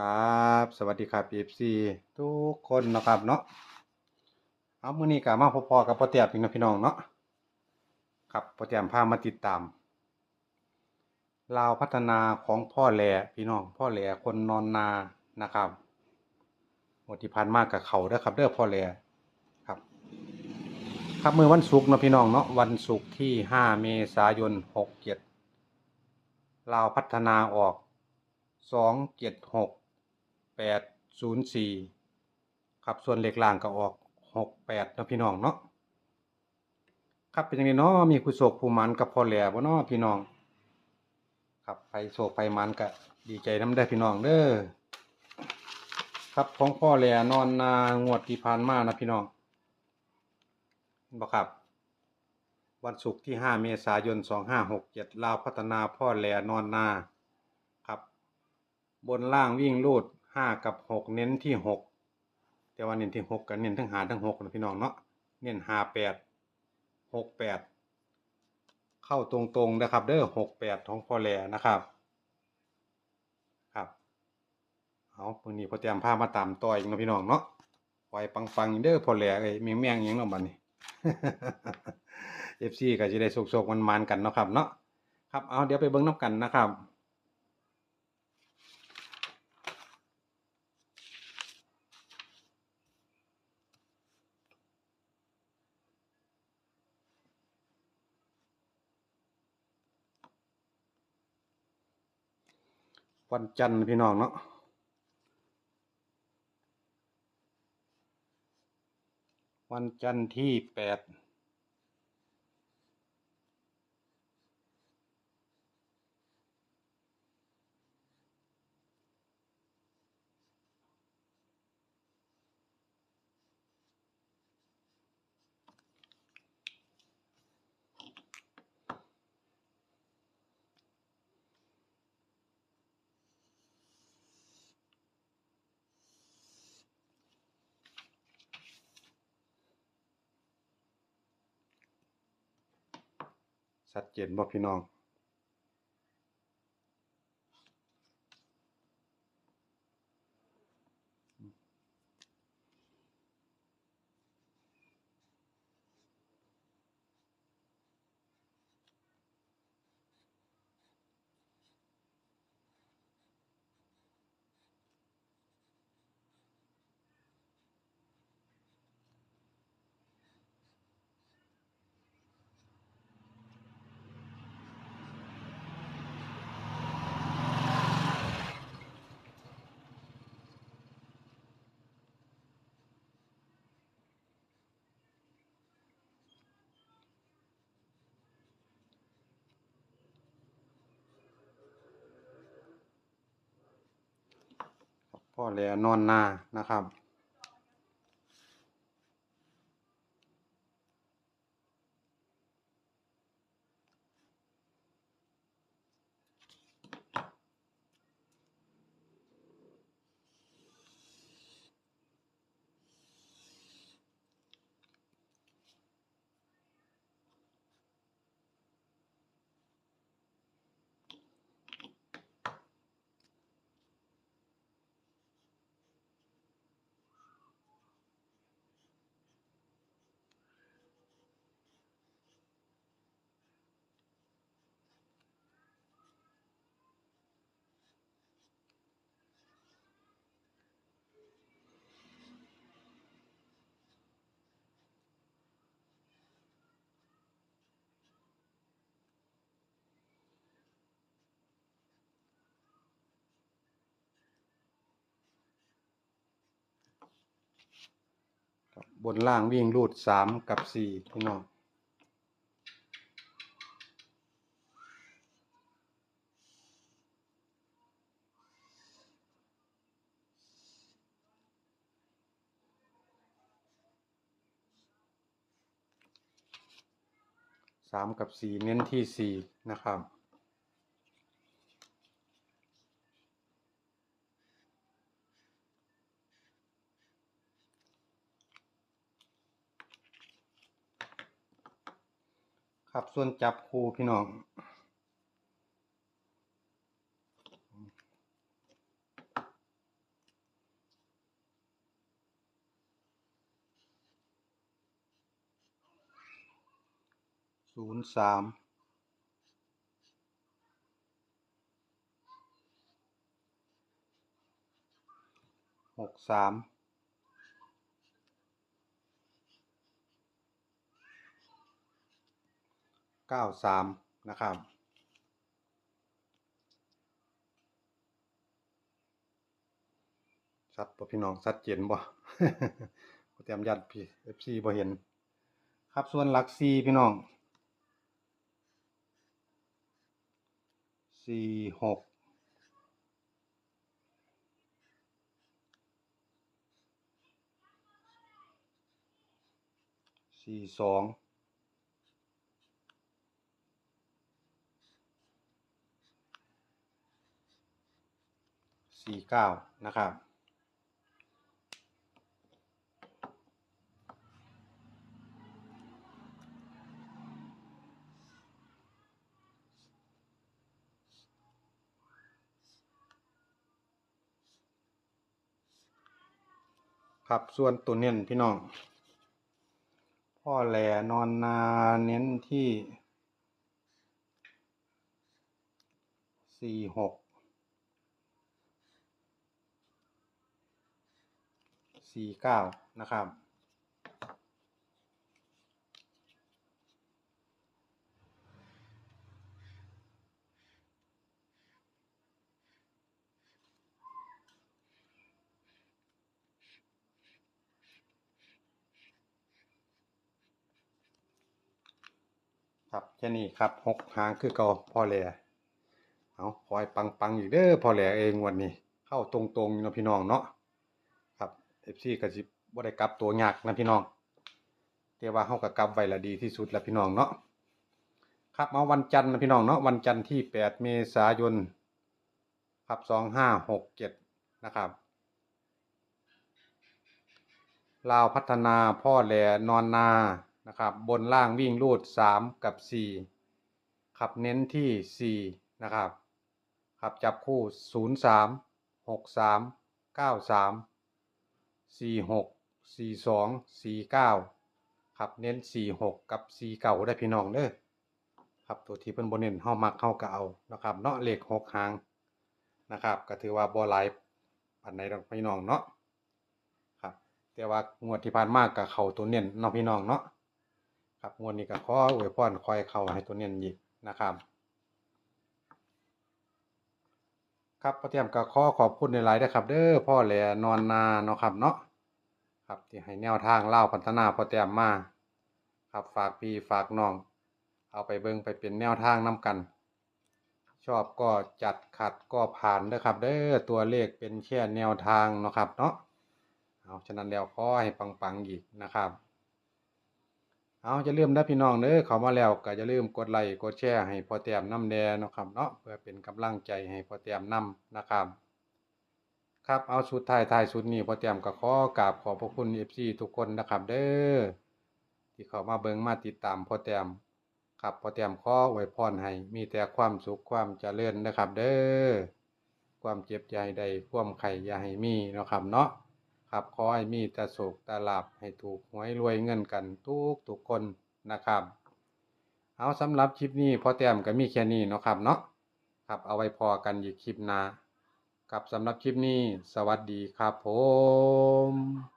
ครับ สวัสดีครับ FC ทุกคนนะครับเนาะเอามื้อนี้ก็มาพบๆกับพ่อแต้มอีกเนาะพี่น้องเนาะครับพ่อแต้มพามาติดตามลาวพัฒนาของพ่อแหล่พี่น้องพ่อแหล่คนนอนนานะครับงวดที่ผ่านมากกับเขาเด้อครับเด้อพ่อแหล่ครับ ครับมื้อวันศุกร์นะพี่น้องเนาะวันศุกร์ที่ 5 เมษายน67ลาวพัฒนาออกสองเจ็ดหก แปดศูนย์สี่ครับส่วนเลขล่างก็ออกหกแปดนะพี่น้องเนาะครับเป็นยังไงเนาะมีผู้โศกผู้หมันกับพ่อแหล่บ่เนาะพี่น้อง ครับไปโศกไปมันก็ดีใจน้ำได้พี่น้องเด้อครับของพ่อแหล่นอนนางวดที่ผ่านมานะพี่น้องเห็นบ่ครับ วันศุกร์ที่ 5 เมษายน 2567ลาวพัฒนาพ่อแหล่นอนนา ครับ บนล่างวิ่งรูด ห้ากับหกเน้นที่หกแต่ว่าเน้นที่หกกับเน้นทั้งหาทั้งหกนะพี่น้องเนาะเน้นหาแปดหกแปดเข้าตรงๆนะครับ เด้อหกแปดของพอแหล่นะครับครับเอาวันนี้พอเตรียมผ้ามาตามต่ออีกนะพี่น้องเนาะไว้ปังๆเด้อพอแหล่เอ้เมียงเมียงยังเนาะบัดนี้เอฟซีก็จะได้สุกๆมันๆกันเนาะครับเนาะครับเอาเดี๋ยวไปเบิ่งน้ำกันนะครับ วันจันทร์พี่น้องเนาะวันจันทร์ที่แปด ชัดเจนบ่พี่น้อง พ่อแหลนอนนานะครับ บนล่างวิ่งรูดสามกับสี่พี่น้องสามกับสี่เน้นที่สี่นะครับ ครับส่วนจับคูพี่น้องศูนย์สามหกสาม เก้าสามนะครับชัดบ่พี่น้องชัดเจนบ่เตรียมยัดพี่ FC บ่เห็น ครับส่วนหลัก4พี่น้องสี่หกสี่สอง สี่เก้านะครับ ครับส่วนตัวเน้นพี่น้อง พ่อแหลนอนนาเน้นที่สี่หก สี่เก้านะครับ ครับแค่นี้ครับหกหางคือเก่าพ่อแหล่เอาคอยปังปัง ๆ อีกเด้อพ่อแหล่เองวันนี้ เข้าตรงๆเนาะพี่น้องเนาะ เอฟซีก็สิบ่ได้กลับตัวยากนะพี่น้องแต่ว่าเฮาก็กลับไว้ละดีที่สุดแล้วพี่น้องเนาะครับมาวันจันทร์นะพี่น้องเนาะวันจันทร์ที่ 8 เมษายนครับ2567นะครับลาวพัฒนาพ่อแหลนอนนานะครับบนล่างวิ่งรูด 3 กับ4ครับเน้นที่ 4 นะครับครับจับคู่ 0 3 6 3 9 3 4 6 4 2 4 9ครับเน้น4 6กับ4เก่าได้พี่น้องเด้อครับตัวที่เพิ่นบ่เน้นเฮามักเฮาก็เอานะครับเนาะเลข6หางนะครับก็ถือว่าบ่หลายปานใดดอกพี่น้องเนาะครับแต่ว่างวดที่ผ่านมาก,ก็เข้าตัวเน้นเนาะพี่น้องเนาะครับงวดนี้ก็ขออวยพรคอยเข้าให้ตัวเนียนอีกนะครับ ครับพ่อเตรียมก็ขอขอบคุณในหลายๆนะครับเด้อพ่อแหล่นอนนาเนาะครับเนาะครับที่ให้แนวทางเล่าพัฒนาพ่อเตรียมมาครับฝากพี่ฝากน้อง เอาไปเบิ่งไปเป็นแนวทางนํกัน ชอบก็จัดขัดก็ผ่านเด้อครับ เด้อตัวเลขเป็นแค่แนวทางเนาะครับเนาะเอาฉะนั้นแล้วขอให้ปังๆอีกนะครับ เอาจะลืมนะพี่น้องเด้อเข้ามาแล้วก็อย่าลืมกดไลค์กดแชร์ให้พอแต้มน้ำแดเนะครับเนาะเพื่อเป็นกำลังใจให้พอแต้มน้ำนะครับครับเอาสุดท้ายท้ายสุดนี้พอแต้มก็ขอกราบขอบพระคุณ FC ทุกคนนะครับเด้อที่เข้ามาเบิ่งมาติดตามพอแต้มครับพอแต้มขออวยพรให้มีแต่ความสุขความเจริญนะครับ เด้อความเจ็บใจใดความไข่อย่าให้มีนะครับเนาะ ครับขอให้มีแต่โศกแต่ลาบให้ถูกหวยรวยเงินกันทุกทุกคนนะครับ เอาสำหรับคลิปนี้พอแต้มก็มีแค่นี้เนาะครับเนาะครับเอาไว้พอกันอีกคลิปหน้าครับสำหรับคลิปนี้ สวัสดีครับผม